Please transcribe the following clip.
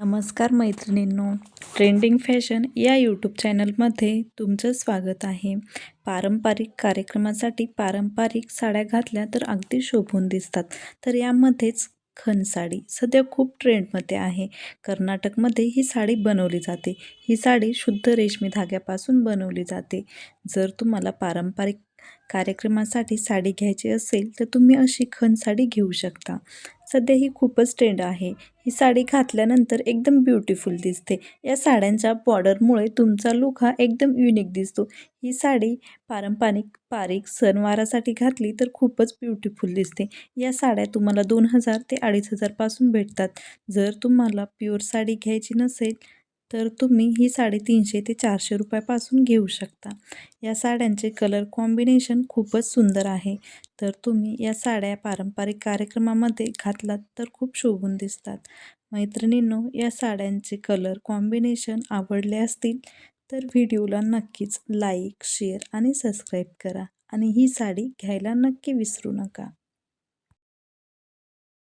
नमस्कार मैत्रिणींनो trending fashion या यूट्यूब चॅनलमध्ये तुमचं स्वागत आहे. पारंपरिक कार्यक्रमासाठी पारंपरिक साड्या घातल्या तर अगदी शोभून दिसतात. तर यामध्येच खण साडी सध्या खूप ट्रेंडमध्ये आहे. कर्नाटकमध्ये ही साडी बनवली जाते. ही साडी शुद्ध रेशमी धाग्यापासून बनवली जाते. जर तुम्हाला पारंपरिक कार्यक्रमासाठी साडी घ्यायची असेल तर तुम्ही अशी खन साडी घेऊ शकता. सध्या ही खूपच ट्रेंड आहे. ही साडी घातल्यानंतर एकदम ब्युटिफुल दिसते. या साड्यांच्या बॉर्डरमुळे तुमचा लुक हा एकदम युनिक दिसतो. ही साडी पारंपरिक पारिक सणवारासाठी घातली तर खूपच ब्युटिफुल दिसते. या साड्या तुम्हाला दोन हजार ते अडीच हजारपासून भेटतात. जर तुम्हाला प्युअर साडी घ्यायची नसेल तर तुम्ही ही साडी तीनशे ते चारशे रुपयापासून घेऊ शकता. या साड्यांचे कलर कॉम्बिनेशन खूपच सुंदर आहे. तर तुम्ही या साड्या पारंपरिक कार्यक्रमामध्ये घातलात तर खूप शोभून दिसतात. मैत्रिणींनो या साड्यांचे कलर कॉम्बिनेशन आवडले असतील तर व्हिडिओला नक्कीच लाईक शेअर आणि सबस्क्राईब करा आणि ही साडी घ्यायला नक्की विसरू नका.